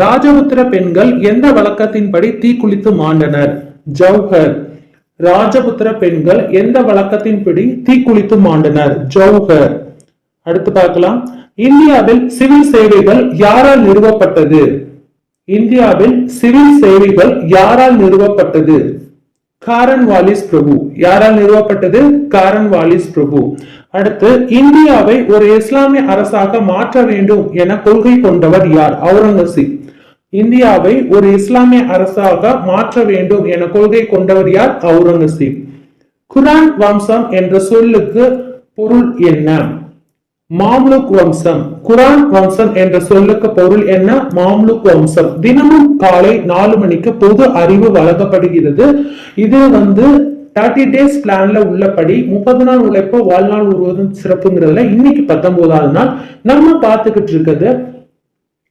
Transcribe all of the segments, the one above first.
ராஜபுத்திர பெண்கள் எந்த வழக்கத்தின்படி தீக்குளித்து மாண்டனர்? ஜவுஹர் ராஜபுத்திர பெண்கள் எந்த வழக்கத்தின்படி தீக்குளித்து மாண்டனர்? ஜவுஹர் அடுத்து பார்க்கலாம். இந்தியாவில் சிவில் சேவைகள் யாரால் நிறுவப்பட்டது? இந்தியாவில் சிவில் சேவைகள் யாரால் நிறுவப்பட்டது? காரன் வாலிஸ் பிரபு. யாரால் நிறுவப்பட்டது? காரன் வாலிஸ் பிரபு. அடுத்து இந்தியாவை ஒரு இஸ்லாமிய அரசாக மாற்ற வேண்டும் என கொள்கை கொண்டவர் யார்? அவுரங்கசீப். இந்தியாவை ஒரு இஸ்லாமிய அரசாக மாற்ற வேண்டும் என கொள்கை கொண்டவர் யார்? அவுரங்கசீப். குரான் வம்சம் என்ற சொல்லுக்கு பொருள் என்ன? மாம்லுக் வம்சம். குரான் வம்சம் என்ற சொல்லுக்கு பொருள் என்ன? மாம்லுக் வம்சம். தினமும் காலை நாலு மணிக்கு பொது அறிவு வழங்கப்படுகிறது. இது வந்து தேர்ட்டி டேஸ் பிளான்ல உள்ளபடி முப்பது நாள் உழைப்போ வாழ்நாள் முழுவதும் சிறப்புங்கிறதுல இன்னைக்கு பத்தொன்பதாவது நாள். நம்ம பார்த்துக்கிட்டு இருக்கிறது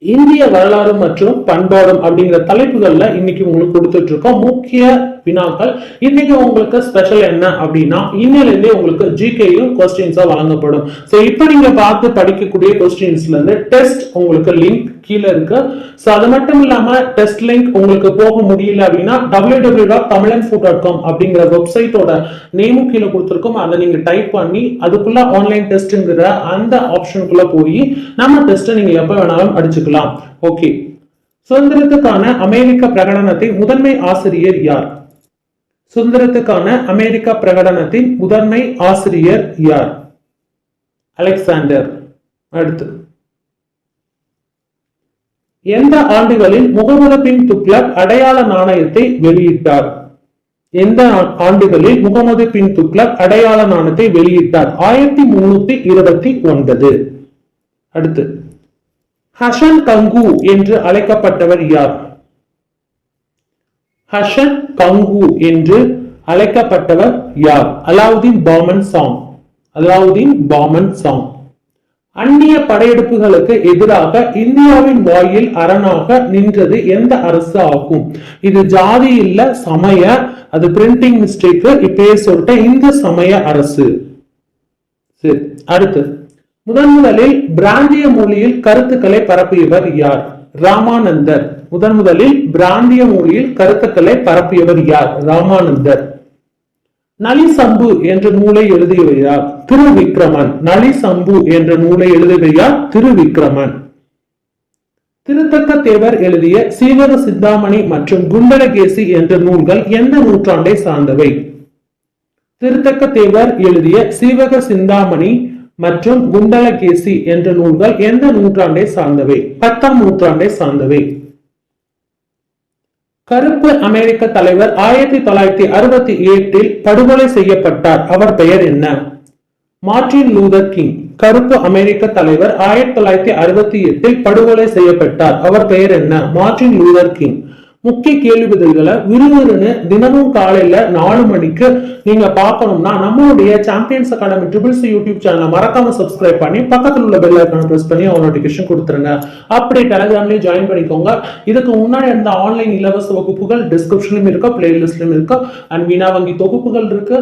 இந்திய வரலாறு மற்றும் பண்பாடும் அப்படிங்கிற தலைப்புகள்ல இன்னைக்கு உங்களுக்கு கொடுத்துட்டு இருக்கோம். முக்கிய வினாக்கள் இன்னைக்கு உங்களுக்கு ஸ்பெஷல் என்ன அப்படின்னா இன்னிலிருந்தே உங்களுக்கு ஜிகேயும் கொஸ்டின்ஸா வழங்கப்படும். ஸோ இப்போ நீங்க பார்த்து படிக்கக்கூடிய கொஸ்டின்ஸ்ல இருந்து டெஸ்ட் உங்களுக்கு லிங்க் கீழே இருக்கு. ஸோ அது மட்டும் இல்லாம டெஸ்ட் லிங்க் உங்களுக்கு போக முடியல அப்படின்னா W W dot Tamilan food dot com அப்படிங்கிற வெப்சைட்டோட நேமும் கீழே கொடுத்துருக்கோம். அதை நீங்க டைப் பண்ணி அதுக்குள்ள ஆன்லைன் டெஸ்ட்ங்கிற அந்த ஆப்ஷனுக்குள்ள போய் நம்ம டெஸ்ட்டை நீங்க எப்ப வேணாலும் அடிச்சுக்கலாம். ஓகே சுதந்திரத்துக்கான அமெரிக்க பிரகடனத்தை முதன்மை ஆசிரியர் யார்? சுதந்திரத்துக்கான அமெரிக்க பிரகடனத்தின் முதன்மை ஆசிரியர் யார்? அலெக்சாண்டர். அடுத்து. எந்த ஆண்டுகளில் முகமது பின் துக்ளக் அடையாள நாணயத்தை வெளியிட்டார்? எந்த ஆண்டுகளில் முகமது பின் துக்ளக் அடையாள நாணயத்தை வெளியிட்டார்? ஆயிரத்தி முன்னூத்தி இருபத்தி ஒன்பது. அடுத்து. ஹசன் கங்கு என்று அழைக்கப்பட்டவர் யார்? ஹஷன் கங்கு என்று அழைக்கப்பட்டவர் யார்? அலாவுதீன் பாமன் சாங். அலாவுதீன் பாமன் சாங். அந்நிய படையெடுப்புகளுக்கு எதிராக இந்தியாவின் வாயில் அரணாக நின்றது எந்த அரசு ஆகும்? இது ஜாதி இல்ல சமய அது பிரிண்டிங் மிஸ்டேக் இப்பயே சொல்லிட்டேன் இந்த சமய அரசு. சரி அடுத்து. முதன் முதலில் பிராந்திய மொழியில் கருத்துக்களை பரப்பியவர் யார்? ராமானந்தர். முதன் முதலில் பிராந்திய மொழியில் கருத்துக்களை பரப்பியவர் யார்? ராமானந்தர். நலிசம்பு என்ற நூலை எழுதியவர் யார்? திருவிக்ரமன். நலிசம்பு என்ற நூலை எழுதியவர் யார்? திருவிக்ரமன். திருத்தக்க தேவர் எழுதிய சீவக சிந்தாமணி மற்றும் குண்டலகேசி என்ற நூல்கள் எந்த நூற்றாண்டை சார்ந்தவை? திருத்தக்க தேவர் எழுதிய சீவக சிந்தாமணி மற்றும் குண்டலகேசி என்ற நூல்கள் எந்த நூற்றாண்டை சார்ந்தவை? பத்தாம் நூற்றாண்டை சார்ந்தவை. கருப்பு அமெரிக்க தலைவர் ஆயிரத்தி தொள்ளாயிரத்தி அறுபத்தி எட்டில் படுகொலை செய்யப்பட்டார். அவர் பெயர் என்ன? Martin Luther King. கருப்பு அமெரிக்க தலைவர் ஆயிரத்தி தொள்ளாயிரத்தி அறுபத்தி எட்டில் படுகொலை செய்யப்பட்டார். அவர் பெயர் என்ன? Martin Luther King. முக்கிய கேள்வி பதில்களை விறுவிறுன்னு தினமும் காலையில நாலு மணிக்கு நீங்க பார்க்கணும்னா நம்மளுடைய சாம்பியன்ஸ் அகாடமி ட்ரிபிள்ஸ் யூடியூப் சேனலை மறக்காம சப்ஸ்கிரைப் பண்ணி பக்கத்தில் உள்ள பெல் ஐக்கான ப்ரெஸ் பண்ணி நோட்டிபிகேஷன் கொடுத்துருங்க. அப்படி டெலிகிராம்லயும் ஜாயின் பண்ணிக்கோங்க. இதுக்கு முன்னாடி இருந்த ஆன்லைன் இலவச வகுப்புகள் டிஸ்கிரிப்ஷன்லயும் இருக்கு பிளேலிஸ்ட்லயும் இருக்கு அண்ட் வீணா வங்கி தொகுப்புகள் இருக்கு.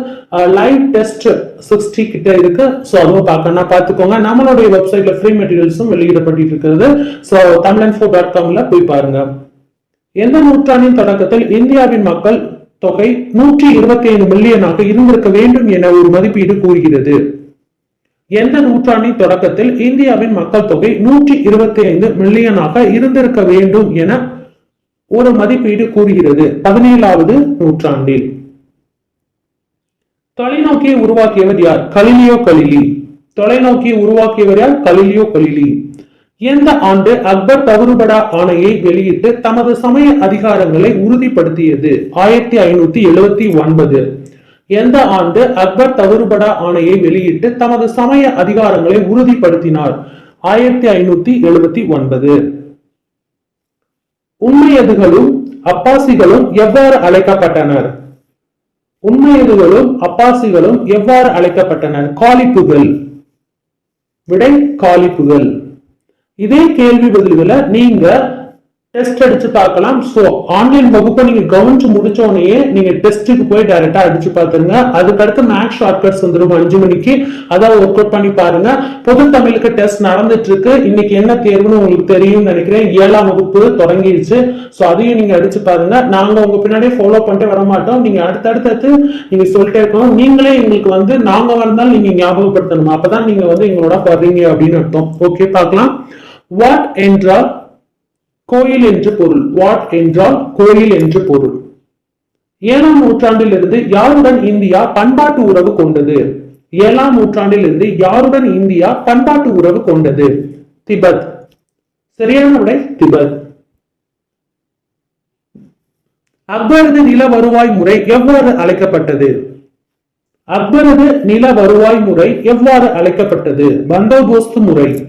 லைவ் டெஸ்ட் சிக்ஸ்டி கிட்ட இருக்கு. ஸோ அதுவும் பார்க்கணும்னா பார்த்துக்கோங்க. நம்மளுடைய வெப்சைட்ல ஃப்ரீ மெட்டீரியல்ஸும் வெளியிடப்பட்டு இருக்கிறது ஸோ தமிழ் ஃபோர் டாட் காம்ல போய் பாருங்க. எந்த நூற்றாண்டின் தொடக்கத்தில் இந்தியாவின் மக்கள் தொகை நூற்றி இருபத்தி ஐந்து மில்லியனாக இருந்திருக்க வேண்டும் என ஒரு மதிப்பீடு கூறுகிறது. எந்த நூற்றாண்டின் தொடக்கத்தில் இந்தியாவின் மக்கள் தொகை நூற்றி இருபத்தி ஐந்து மில்லியனாக இருந்திருக்க வேண்டும் என ஒரு மதிப்பீடு கூறுகிறது. பதினேழாவது நூற்றாண்டில். தொலைநோக்கியை உருவாக்கியவர் யார்? Galileo Galilei. தொலைநோக்கியை உருவாக்கியவர் யார்? Galileo Galilei. எந்த ஆண்டு அக்பர் தவறுபடா ஆணையை வெளியிட்டு தமது சமய அதிகாரங்களை உறுதிப்படுத்தியது? ஆயிரத்தி ஐநூத்தி எழுவத்தி ஒன்பது. எந்த ஆண்டு அக்பர் தவறுபடா ஆணையை வெளியிட்டு தமது சமய அதிகாரங்களை உறுதிப்படுத்தினார்? ஆயிரத்தி ஐநூத்தி எழுபத்தி ஒன்பது. உண்மையதுகளும் அப்பாசிகளும் எவ்வாறு அழைக்கப்பட்டனர்? உண்மையதுகளும் அப்பாசிகளும் எவ்வாறு அழைக்கப்பட்டனர்? காலிப்புகள். விடை காலிப்புகள். இதே கேள்வி பதில்களை நீங்க டெஸ்ட் அடிச்சு பார்க்கலாம். ஸோ ஆன்லைன் வகுப்பை நீங்க கவனிச்சு முடிச்ச உடனே நீங்க டெஸ்ட்டுக்கு போய் டைரக்டா அடிச்சு பார்த்துருங்க. அதுக்கடுத்து மேக்ஸ் ஷார்ட்கட்ஸ் வந்துடும் அஞ்சு மணிக்கு அதை ஒர்க் அவுட் பண்ணி பாருங்க. பொது தமிழுக்கு டெஸ்ட் நடந்துட்டு இருக்கு இன்னைக்கு என்ன தேர்வுன்னு உங்களுக்கு தெரியும்னு நினைக்கிறேன். ஏழாம் வகுப்பு தொடங்கிடுச்சு ஸோ அதையும் நீங்க அடிச்சு பாருங்க. நாங்க உங்க பின்னாடியே ஃபாலோ பண்ணிட்டு வர மாட்டோம் நீங்க அடுத்தடுத்து நீங்க சொல்லிட்டே இருக்கணும். நீங்களே எங்களுக்கு வந்து நாங்க வந்தாலும் நீங்க ஞாபகப்படுத்தணும். அப்பதான் நீங்க வந்து எங்களோட வர்றீங்க அப்படின்னு அர்த்தம். ஓகே பார்க்கலாம். வாட் என்றால் கோயில் என்று பொருள். வாட் என்றால் கோயில் என்று பொருள். ஏழாம் நூற்றாண்டிலிருந்து யாருடன் இந்தியா பண்பாட்டு உறவு கொண்டது? ஏழாம் நூற்றாண்டிலிருந்து யாருடன் இந்தியா பண்பாட்டு உறவு கொண்டது? திபத். சரியான விடை திபத். அக்பரது நில வருவாய் முறை எவ்வாறு அழைக்கப்பட்டது? அக்பரது நில வருவாய் முறை எவ்வாறு அழைக்கப்பட்டது? பந்தோபோஸ்து முறை.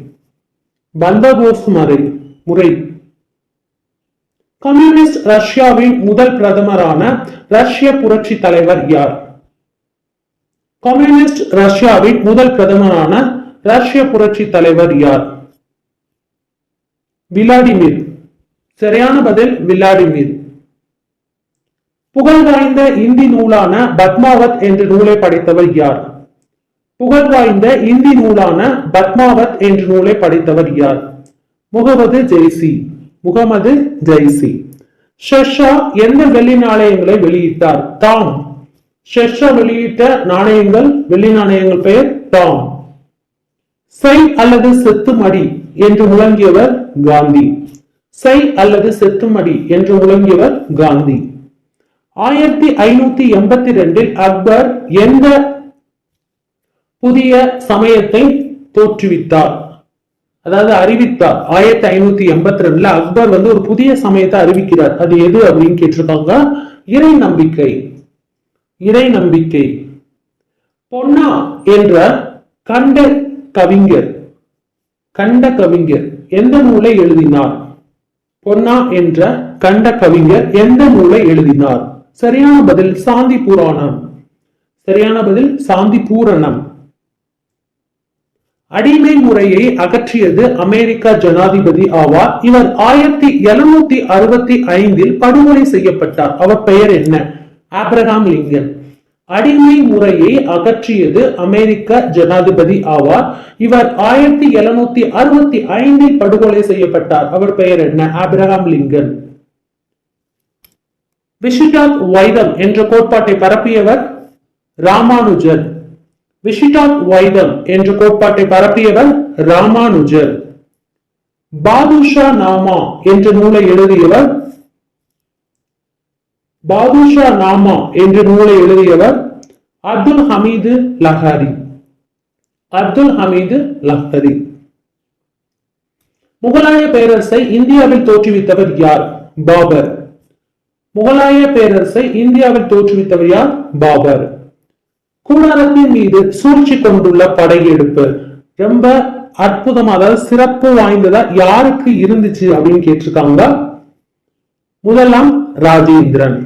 பந்தோபோஸ்து முறை. முறை. கம்யூனிஸ்ட் ரஷ்யாவின் முதல் பிரதமரான ரஷ்ய புரட்சி தலைவர் யார்? கம்யூனிஸ்ட் ரஷ்யாவின் முதல் பிரதமரான ரஷ்ய புரட்சி தலைவர் யார்? விளாடிமிர். சரியான பதில் விளாடிமிர். புகழ் வாய்ந்த இந்தி நூலான பத்மாவத் என்ற நூலை படைத்தவர் யார்? புகழ் வாய்ந்த இந்தி நூலான பத்மாவத் என்ற நூலை படைத்தவர் யார்? முகமது ஜெய்சி. முகமது ஜெய்சி. ஷெர்ஷா எந்த வெள்ளி நாணயங்களை வெளியிட்டார்? டாம். ஷெர்ஷா வெளியிட்ட நாணயங்கள் வெள்ளி நாணயங்கள் பெயர் டாம். சை அல்லது செத்துமடி என்று முழங்கியவர் காந்தி. சை அல்லது செத்துமடி என்று முழங்கியவர் காந்தி. ஆயிரத்தி ஐநூத்தி எண்பத்தி ரெண்டில் அக்பர் எந்த புதிய சமயத்தை தோற்றுவித்தார்? அதாவது அறிவித்தார். ஆயிரத்தி ஐநூத்தி எண்பத்தி ரெண்டுல அக்பர் வந்து ஒரு புதிய சமயத்தை அறிவிக்கிறார். அது எது அப்படின்னு கேட்டிருக்காங்க? இறை நம்பிக்கை. இறை நம்பிக்கை. பொன்னா என்ற கண்ட கவிஞர். கண்ட கவிஞர். எந்த நூலை எழுதினார்? பொன்னா என்ற கண்ட கவிஞர் எந்த நூலை எழுதினார்? சரியான பதில் சாந்தி புராணம் சரியான பதில் சாந்தி பூரணம் அடிமை முறையை அகற்றியது அமெரிக்க ஜனாதிபதி ஆவார். இவர் ஆயிரத்தி எழுநூத்தி அறுபத்தி ஐந்தில் படுகொலை செய்யப்பட்டார். அவர் பெயர் என்ன? Abraham Lincoln. அடிமை முறையை அகற்றியது அமெரிக்க ஜனாதிபதி ஆவார். இவர் ஆயிரத்தி எழுநூத்தி அறுபத்தி ஐந்தில் படுகொலை செய்யப்பட்டார். அவர் பெயர் என்ன? Abraham Lincoln. விஷிடாத் வைதம் என்ற கோட்பாட்டை பரப்பியவர் ராமானுஜன் விஷிடாத் வைதம் என்ற கோட்பாட்டை பரப்பியவர் ராமானுஜர். பாதுஷா நாமா என்ற நூலை எழுதியவர் பாதுஷா நாமா என்ற நூலை எழுதியவர் அப்துல் ஹமீது லஹாரி. அப்துல் ஹமீது லஹரி. முகலாய பேரரசை இந்தியாவில் தோற்றுவித்தவர் யார்? பாபர். முகலாய பேரரசை இந்தியாவில் தோற்றுவித்தவர் யார்? பாபர். குமாரத்தின் மீது சூழ்ச்சி கொண்டுள்ள படையெடுப்பு. ரொம்ப அற்புதமா அதாவது சிறப்பு வாய்ந்ததா யாருக்கு இருந்துச்சு அப்படின்னு கேட்டிருக்காங்க? முதலாம் ராஜேந்திரன்.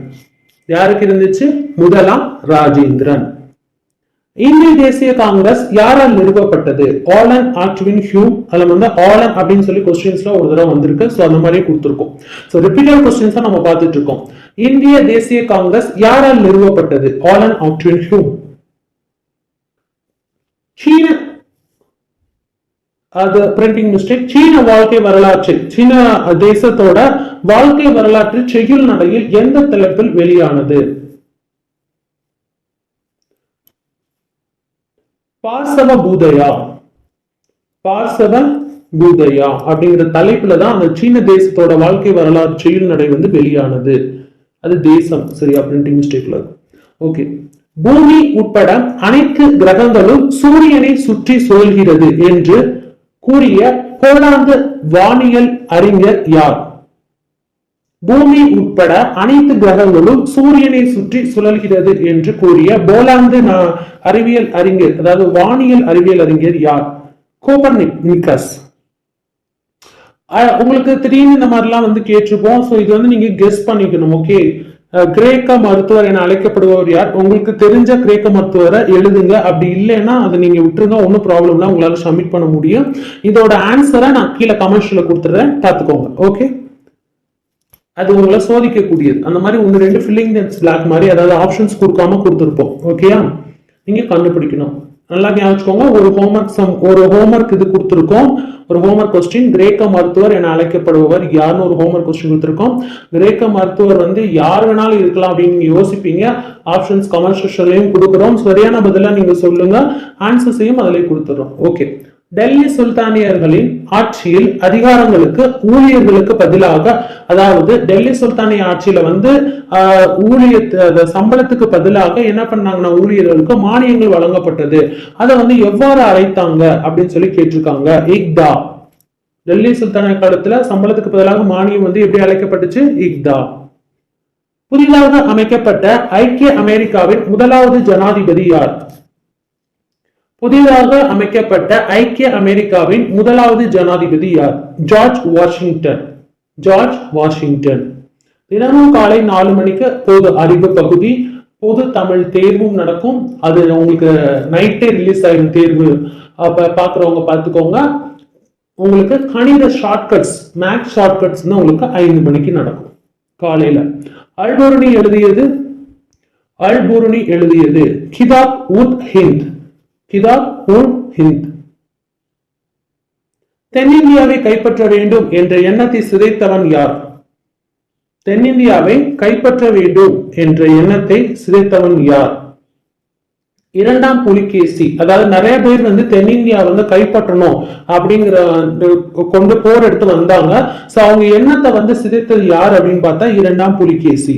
யாருக்கு இருந்துச்சு? முதலாம் ராஜேந்திரன். இந்திய தேசிய காங்கிரஸ் யாரால் நிறுவப்பட்டது? ஆலன் ஆக்டிவின் ஹியூம் அதுல வந்து ஆலன் அப்படின்னு சொல்லி கொஸ்டின்ஸ்ல ஒரு தடவை வந்திருக்கு. ஸோ அந்த மாதிரியே கொடுத்துருக்கோம். ஸோ ரிப்பீட்டட் கொஸ்டின்ஸ் நம்ம பார்த்துட்டு இருக்கோம். இந்திய தேசிய காங்கிரஸ் யாரால் நிறுவப்பட்டது? Allan Octavian Hume. சீன அது பிரிண்டிங் மிஸ்டேக் சீன வாழ்க்கை வரலாற்றில் சீன தேசத்தோட வாழ்க்கை வரலாற்றில் செய்யுள் நடையில் எந்த தலைப்பில் வெளியானது? பார்சவ பூதயா. பார்சவ பூதயா அப்படிங்கிற தலைப்புல தான் அந்த சீன தேசத்தோட வாழ்க்கை வரலாறு செய்யுள் நடை வந்து வெளியானது. அது தேசம் சரியா? பிரிண்டிங் மிஸ்டேக்ல ஓகே பூமி உட்பட அனைத்து கிரகங்களும் சூரியனை சுற்றி சுழல்கிறது என்று கூறிய போலாந்து வானியல் அறிஞர் யார்? பூமி உட்பட அனைத்து கிரகங்களும் சூரியனை சுற்றி சுழல்கிறது என்று கூறிய போலாந்து அறிவியல் அறிஞர் அதாவது வானியல் அறிவியல் அறிஞர் யார்? கோபர்னிக்கஸ். உங்களுக்கு திடீர்னு இந்த மாதிரிலாம் வந்து கேட்டிருப்போம். ஸோ இது வந்து நீங்க கெஸ் பண்ணிக்கணும் ஓகே கிரேக்க மருத்துவர் என அழைக்கப்படுபவர் யார்? உங்களுக்கு தெரிஞ்ச கிரேக்க மருத்துவரை எழுதுங்க. அப்படி இல்லைன்னா அதை நீங்க விட்டுருங்க. ஒன்றும் ப்ராப்ளம்னா உங்களால சப்மிட் பண்ண முடியும். இதோட ஆன்சரை நான் கீழே கமெண்ட்ஸ்ல கொடுத்துறேன் பார்த்துக்கோங்க. ஓகே அது உங்களை சோதிக்கக்கூடியது. அந்த மாதிரி உங்க ரெண்டு ஃபில்லிங் பிளாக் மாதிரி அதாவது ஆப்ஷன்ஸ் கொடுக்காம கொடுத்துருப்போம். ஓகேயா நீங்க கண்டுபிடிக்கணும். நல்லா ஞாபகம் ஒரு ஹோம்ஒர்க் சம் ஒரு ஹோம்ஒர்க் இது கொடுத்துருக்கோம். ஒரு ஹோம்ஒர்க் கொஸ்டின் கிரேக்க மருத்துவர் என அழைக்கப்படுபவர். யாருன்னு ஒரு ஹோம்ஒர்க் கொஸ்டின் கொடுத்துருக்கோம். கிரேக்க மருத்துவர் வந்து யார் வேணாலும் இருக்கலாம் அப்படின்னு நீங்க யோசிப்பீங்க. ஆப்ஷன்ஸ் கமர்ஷியலையும் கொடுக்குறோம். சரியான பதிலாக நீங்க சொல்லுங்க. ஆன்சர்ஸையும் அதிலே கொடுத்துறோம் ஓகே டெல்லி சுல்தானியர்களின் ஆட்சியில் அதிகாரங்களுக்கு ஊழியர்களுக்கு பதிலாக அதாவது டெல்லி சுல்தானிய ஆட்சியில வந்து ஆஹ், ஊழிய சம்பளத்துக்கு பதிலாக என்ன பண்ணாங்கன்னா ஊழியர்களுக்கு மானியங்கள் வழங்கப்பட்டது. அதை வந்து எவ்வாறு அழைத்தாங்க அப்படின்னு சொல்லி கேட்டிருக்காங்க. இக்தா. டெல்லி சுல்தான காலத்துல சம்பளத்துக்கு பதிலாக மானியம் வந்து எப்படி அழைக்கப்பட்டுச்சு? இக்தா. புதிதாக அமைக்கப்பட்ட ஐக்கிய அமெரிக்காவின் முதலாவது ஜனாதிபதி யார்? புதிதாக அமைக்கப்பட்ட ஐக்கிய அமெரிக்காவின் முதலாவது ஜனாதிபதி யார்? George Washington. George Washington. தினமும் காலை நாலு மணிக்கு பொது அறிவு பகுதி பொது தமிழ் தேர்வும் நடக்கும். அது உங்களுக்கு நைட்டே ரிலீஸ் ஆகிடும் தேர்வு. அப்ப பாக்குறவங்க பார்த்துக்கோங்க உங்களுக்கு கணித ஷார்ட்கட்ஸ் மேக்ஸ் ஷார்ட்கட்ஸ் உங்களுக்கு ஐந்து மணிக்கு நடக்கும் காலையில. அல்பூரணி எழுதியது? அல்பூரணி எழுதியது. கிதாப் உத் ஹிந்த். கிதாப் உல் ஹிந்த். தென்னிந்தியாவை கைப்பற்ற வேண்டும் என்ற எண்ணத்தை சிதைத்தவன் யார்? தென்னிந்தியாவை கைப்பற்ற வேண்டும் என்ற எண்ணத்தை சிதைத்தவன் யார்? இரண்டாம் புலிகேசி. அதாவது நிறைய பேர் வந்து தென்னிந்தியா வந்து கைப்பற்றணும் அப்படிங்கிற கொண்டு போர் எடுத்து வந்தாங்க. சோ அவங்க எண்ணத்தை வந்து சிதைத்தது யார் அப்படின்னு பார்த்தா இரண்டாம் புலிகேசி.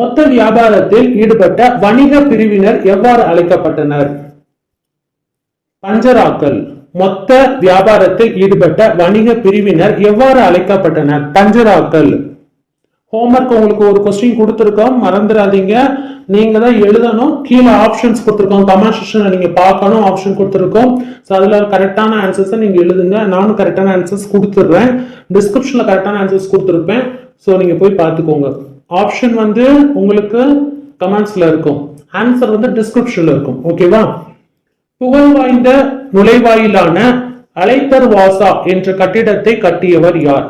மொத்த வியாபாரத்தில் ஈடுபட்ட வணிக பிரிவினர் எவ்வாறு அழைக்கப்பட்டனர்? பஞ்சராக்கள். மொத்த வியாபாரத்தில் ஈடுபட்ட வணிக பிரிவினர் எவ்வாறு அழைக்கப்பட்டனர்? பஞ்சராக்கள். ஹோம்ஒர்க் உங்களுக்கு ஒரு கொஸ்டின் கொடுத்துருக்கோம். மறந்துடாதீங்க. நீங்க தான் எழுதணும். கீழே ஆப்ஷன்ஸ் கொடுத்துருக்கோம். கமெண்ட் செக்ஷன்ல நீங்க பார்க்கணும். ஆப்ஷன் கொடுத்துருக்கோம். ஸோ அதுல கரெக்டான ஆன்சர்ஸை நீங்க எழுதுங்க. நானும் கரெக்டான ஆன்சர்ஸ் கொடுத்துட்றேன். டிஸ்கிரிப்ஷன்ல கரெக்டான ஆன்சர்ஸ் கொடுத்துருப்பேன். ஸோ நீங்க போய் பார்த்துக்கோங்க. ஆப்ஷன் வந்து உங்களுக்கு கமெண்ட்ஸ்ல இருக்கும். ஆன்சர் வந்து டிஸ்கிரிப்ஷன்ல இருக்கும். ஓகேவா புகழ் வாய்ந்த நுழைவாயிலான அலைத்தர் வாசா என்ற கட்டிடத்தை கட்டியவர் யார்?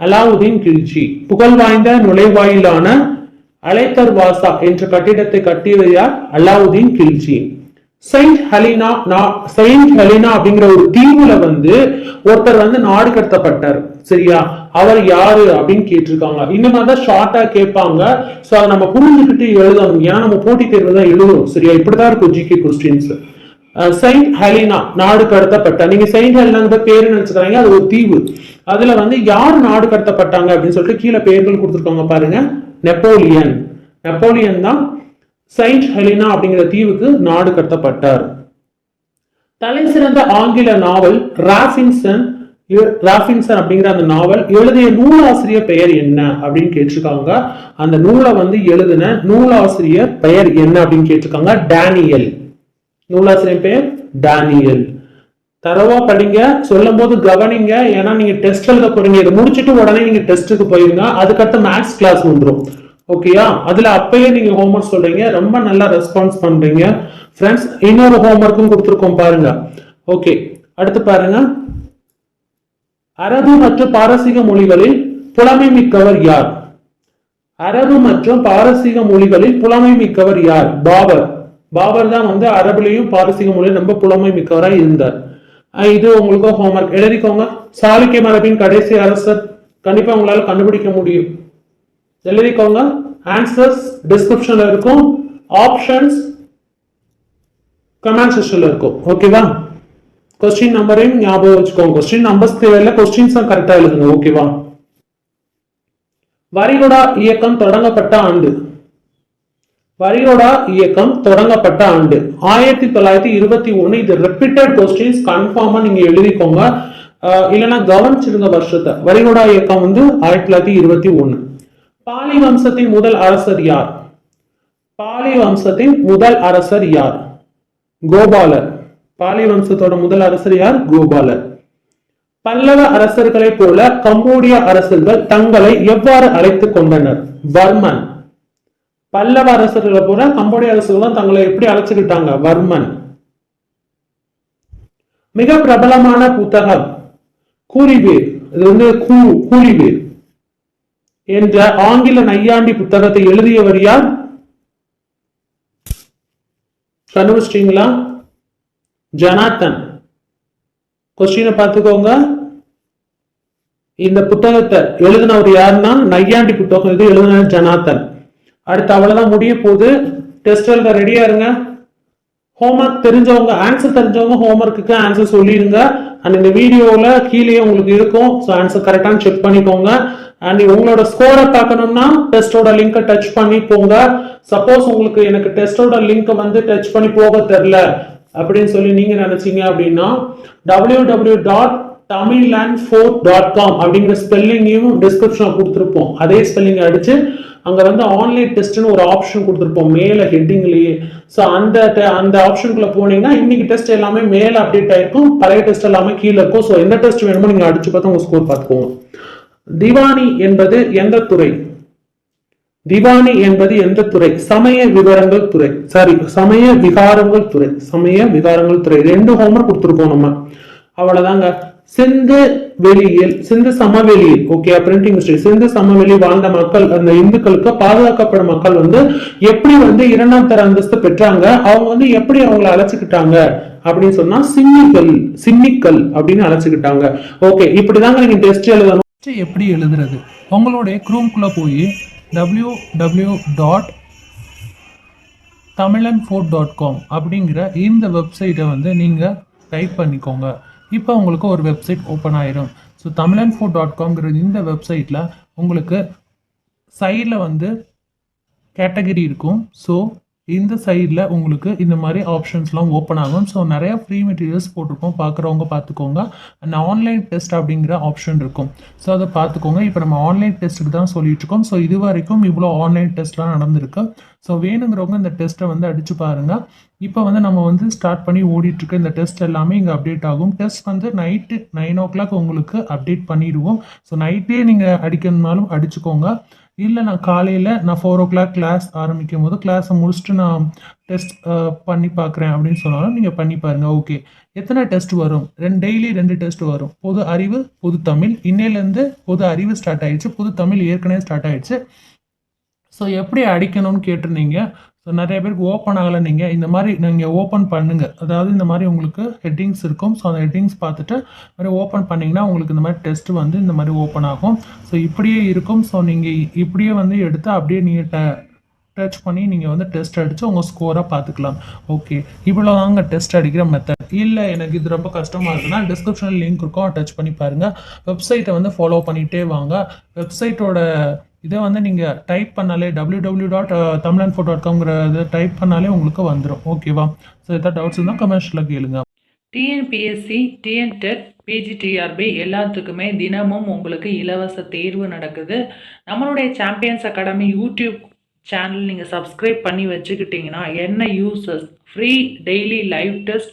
அலாவுதீன் கில்ஜி. புகழ் வாய்ந்த நுழைவாயிலான அலைத்தர் வாசா என்ற கட்டிடத்தை கட்டியவர் யார்? Alauddin Khilji. Saint Helena Saint Helena அப்படிங்கிற ஒரு தீவுல வந்து ஒருத்தர் வந்து நாடு கடத்தப்பட்டார். சரியா? அவர் யாரு அப்படின்னு கேட்டிருக்காங்க. இந்த மாதிரி தான் ஷார்ட்டா கேட்பாங்க. சோ அதை நம்ம புரிஞ்சுக்கிட்டு எழுதணும். ஏன்னா நம்ம போட்டித் தேர்வு தான் எழுதணும்? சரியா? இப்படிதான் இருக்கும் ஜிகே கொஸ்டின்ஸ் செயின்ட் ஹெலினா நாடு கடத்தப்பட்ட. நீங்க செயின்ட் ஹெலினா பேரு நினைச்சுக்கிறாங்க அது ஒரு தீவு. அதுல வந்து யார் நாடு கடத்தப்பட்டாங்க அப்படின்னு சொல்லிட்டு கீழே பேர்கள் கொடுத்துருக்காங்க பாருங்க. நெப்போலியன் நெப்போலியன் தான் செயின்ட் ஹெலினா அப்படிங்கிற தீவுக்கு நாடு கடத்தப்பட்டார். தலை சிறந்த ஆங்கில நாவல் ராசின்சன் எ- ராபின்சன் அப்படிங்கிற அந்த நாவல் எழுதிய நூலாசிரியர் பெயர் என்ன அப்படின்னு கேட்டிருக்காங்க. அந்த நூலை வந்து எழுதின நூலாசிரியர் பெயர் என்ன அப்படின்னு கேட்டிருக்காங்க. டேனியல். நூலாசிரியர் பெயர் டேனியல். தரவா படிங்க சொல்லும் போது கவனிங்க. ஏன்னா நீங்க டெஸ்ட் எழுத போறீங்க. இதை முடிச்சுட்டு உடனே நீங்க டெஸ்ட்டுக்கு போயிருங்க அதுக்கடுத்து மேக்ஸ் கிளாஸ் வந்துடும் ஓகேயா அதுல அப்பயே நீங்க ஹோம்ஒர்க் சொல்றீங்க. ரொம்ப நல்லா ரெஸ்பான்ஸ் பண்றீங்க. ஃப்ரெண்ட்ஸ் இன்னொரு ஹோம்ஒர்க்கும் கொடுத்துருக்கோம் பாருங்க. ஓகே அடுத்து பாருங்க. அரபு மற்றும் பாரசீக மொழிகளில் புலமை மிக்கவர் யார்? அரபு மற்றும் பாரசீக மொழிகளில் புலமை மிக்கவர் யார்? பாபர். பாபர் தான் வந்து அரபுலையும் பாரசீக மொழியும் ரொம்ப புலமை மிக்கவராக இருந்தார். இது உங்களுக்கு ஹோம்ஒர்க் எழுதிக்கோங்க. சாளுக்கிய மரபின் கடைசி அரசர். கண்டிப்பா உங்களால் கண்டுபிடிக்க முடியும். எழுதிக்கோங்க. ஆன்சர்ஸ் டிஸ்கிரிப்ஷன்ல இருக்கும். ஆப்ஷன்ஸ் கமெண்ட் செக்ஷன்ல இருக்கும். ஓகேவா கொஸ்டின் நம்பரையும் ஞாபகம் வச்சுக்கோங்க கொஸ்டின் நம்பர்ஸ் தேவையில்லை கொஸ்டின்ஸ் கரெக்டா எழுதுங்க ஓகேவா வரிகொடா இயக்கம் தொடங்கப்பட்ட ஆண்டு. வரிகொடா இயக்கம் தொடங்கப்பட்ட ஆண்டு. ஆயிரத்தி தொள்ளாயிரத்தி இருபத்தி ஒண்ணு இது ரிப்பீட்டட் கொஸ்டின்ஸ் கன்ஃபார்மா நீங்க எழுதிக்கோங்க. இல்லைன்னா கவனிச்சிருங்க வருஷத்தை. வரிகொடா இயக்கம் வந்து ஆயிரத்தி தொள்ளாயிரத்தி இருபத்தி ஒன்னு. பாலி வம்சத்தின் முதல் அரசர் யார்? பாலி வம்சத்தின் முதல் அரசர் யார்? கோபாலர். பாலி வம்சத்தோட முதல் அரசர் யார்? கோபாலர் பல்லவ அரசர்களைப் போல கம்போடிய அரசர்கள் தங்களை எவ்வாறு அழைத்துக் கொண்டனர்? வர்மன். பல்லவ அரசர்களை போல கம்போடிய அரசர்கள் தங்களை எப்படி அழைச்சுக்கிட்டாங்க? வர்மன். மிக பிரபலமான புத்தகம். கூறிவேர். இது வந்து கூ கூறிவேர். என்ற ஆங்கில நையாண்டி புத்தகத்தை எழுதியவர் யார்? கண்டுபிடிச்சிட்டீங்களா ஜனாத்தன். கொஸ்டினை பார்த்துக்கோங்க. இந்த புத்தகத்தை எழுதினவர் யாருன்னா நையாண்டி புத்தகம். இது எழுதின ஜனாத்தன். அடுத்து அவ்வளவுதான் முடிய போகுது. டெஸ்ட் எழுத ரெடியா இருங்க. ஹோம்ஒர்க் தெரிஞ்சவங்க ஆன்சர் தெரிஞ்சவங்க ஹோம்ஒர்க்குக்கு ஆன்சர் சொல்லிடுங்க அண்ட் இந்த வீடியோவில் கீழே உங்களுக்கு இருக்கும். ஸோ ஆன்சர் கரெக்டாக செக் பண்ணிக்கோங்க. அண்ட் உங்களோட ஸ்கோரை பார்க்கணும்னா டெஸ்டோட லிங்கை டச் பண்ணி போங்க. சப்போஸ் உங்களுக்கு எனக்கு டெஸ்டோட லிங்க் வந்து டச் பண்ணி போக தெரில அப்படின்னு சொல்லி நீங்க நினைச்சீங்க அப்படின்னா டபிள்யூ டபிள்யூ டாட் தமிழ் தமிழ்லேண்ட் ஃபோர்ட் டாட் காம் அப்படிங்கிற ஸ்பெல்லிங்கையும் டிஸ்கிரிப்ஷனில் கொடுத்துருப்போம். அதே ஸ்பெல்லிங் அடிச்சு அங்கே வந்து ஆன்லைன் டெஸ்ட்னு ஒரு ஆப்ஷன் கொடுத்துருப்போம். மேலே ஹெட்டிங்லேயே ஸோ அந்த அந்த ஆப்ஷனுக்குள்ள போனீங்கன்னா இன்னைக்கு டெஸ்ட் எல்லாமே மேலே அப்டேட் ஆயிருக்கும். பழைய டெஸ்ட் எல்லாமே கீழே இருக்கும். ஸோ எந்த டெஸ்ட் வேணுமோ நீங்கள் அடிச்சு பார்த்து உங்கள் ஸ்கோர் பார்த்துக்கோங்க. திவானி என்பது எந்த துறை? திவானி என்பது எந்த துறை? சமய விவரங்கள் துறை. சாரி சமய விகாரங்கள் துறை. சமய விகாரங்கள் துறை. ரெண்டு ஹோம்ஒர்க் கொடுத்துருக்கோம் நம்ம. அவ்வளவுதாங்க. சிந்து வெளியில் சிந்து சமவெளியில் ஓகே பிரிண்டிங் மிஸ்டேக் சிந்து சமவெளி வாழ்ந்த மக்கள் அந்த இந்துக்களுக்கு பாதுகாக்கப்படும் மக்கள் வந்து எப்படி வந்து இரண்டாம் தர அந்தஸ்து பெற்றாங்க? அவங்க வந்து எப்படி அவங்கள அழைச்சிக்கிட்டாங்க? அப்படின்னு சொன்னா சிம்மிக்கல் சிம்மிக்கல் அப்படின்னு அழைச்சிக்கிட்டாங்க. ஓகே இப்படிதாங்க நீங்க டெஸ்ட் எழுதணும். எப்படி எழுதுறது? உங்களுடைய குரூம்குள்ள போய் W W dot Tamilan four dot com அப்படிங்கிற இந்த வெப்சைட்டை வந்து நீங்கள் டைப் பண்ணிக்கோங்க. இப்போ உங்களுக்கு ஒரு வெப்சைட் ஓப்பன் ஆயிரும். ஸோ தமிழன் ஃபோர்ட் டாட் காம்ங்கிற இந்த வெப்சைட்டில் உங்களுக்கு சைடில் வந்து கேட்டகரி இருக்கும். ஸோ இந்த சைடில் உங்களுக்கு இந்த மாதிரி ஆப்ஷன்ஸ்லாம் ஓப்பன் ஆகும். ஸோ நிறையா ஃப்ரீ மெட்டீரியல்ஸ் போட்டிருக்கோம். பார்க்குறவங்க பார்த்துக்கோங்க. அண்ட் ஆன்லைன் டெஸ்ட் அப்படிங்கிற ஆப்ஷன் இருக்கும். ஸோ அதை பார்த்துக்கோங்க. இப்போ நம்ம ஆன்லைன் டெஸ்ட்டுக்கு தான் சொல்லிட்டு இருக்கோம். ஸோ இது வரைக்கும் இவ்வளோ ஆன்லைன் டெஸ்ட்லாம் நடந்திருக்கு. ஸோ வேணுங்கிறவங்க இந்த டெஸ்ட்டை வந்து அடிச்சு பாருங்கள் இப்போ வந்து நம்ம வந்து ஸ்டார்ட் பண்ணி ஓடிட்டுருக்க இந்த டெஸ்ட் எல்லாமே இங்கே அப்டேட் ஆகும். டெஸ்ட் வந்து நைட்டு நைன் ஓ கிளாக் உங்களுக்கு அப்டேட் பண்ணிடுவோம். ஸோ நைட்டே நீங்கள் அடிக்கணும்னாலும் அடிச்சுக்கோங்க. இல்லை நான் காலையில் நான் ஃபோர் ஓ கிளாக் கிளாஸ் ஆரம்பிக்கும் போது கிளாஸை முடிச்சுட்டு நான் டெஸ்ட் பண்ணி பார்க்குறேன் அப்படின்னு சொன்னாலும் நீங்கள் பண்ணி பாருங்கள் ஓகே எத்தனை டெஸ்ட் வரும்? ரெண்டு டெய்லி ரெண்டு டெஸ்ட் வரும். பொது அறிவு பொது தமிழ். இன்னையிலேருந்து பொது அறிவு ஸ்டார்ட் ஆயிடுச்சு. புது தமிழ் ஏற்கனவே ஸ்டார்ட் ஆயிடுச்சு. ஸோ எப்படி அடிக்கணும்னு கேட்டிருந்தீங்க? ஸோ நிறைய பேருக்கு ஓப்பன் ஆகலை நீங்கள் இந்த மாதிரி நீங்கள் ஓப்பன் பண்ணுங்கள் அதாவது இந்த மாதிரி உங்களுக்கு ஹெட்டிங்ஸ் இருக்கும். ஸோ அந்த ஹெட்டிங்ஸ் பார்த்துட்டு மாதிரி ஓப்பன் பண்ணிங்கன்னா உங்களுக்கு இந்த மாதிரி டெஸ்ட் வந்து இந்த மாதிரி ஓப்பன் ஆகும். ஸோ இப்படியே இருக்கும். ஸோ நீங்கள் இப்படியே வந்து எடுத்து அப்படியே நீங்கள் ட டச் பண்ணி நீங்கள் வந்து டெஸ்ட் அடித்து உங்கள் ஸ்கோரை பார்த்துக்கலாம். ஓகே இவ்வளோ தாங்க டெஸ்ட் அடிக்கிற மெத்தட் இல்லை எனக்கு இது ரொம்ப கஷ்டமாக இருக்குன்னா டிஸ்கிரிப்ஷனில் லிங்க் இருக்கும். டச் பண்ணி பாருங்கள் வெப்சைட்டை வந்து ஃபாலோ பண்ணிகிட்டே வாங்க. வெப்சைட்டோட இதை வந்து நீங்கள் டைப் பண்ணாலே W W dot Tamilan four dot type பண்ணாலே உங்களுக்கு வந்துடும் ஓகேவா ஸோ எதாவது டவுட்ஸ் இருந்தால் கமெண்ட்ஸில் கேளுங்க டிஎன்பிஎஸ்சி டிஎன்டெட் பிஜிடிஆர்பி எல்லாத்துக்குமே தினமும் உங்களுக்கு இலவச தேர்வு நடக்குது. நம்மளுடைய சாம்பியன்ஸ் அகாடமி யூடியூப் சேனல் நீங்கள் சப்ஸ்கிரைப் பண்ணி வச்சுக்கிட்டிங்கன்னா என்ன uses free daily live test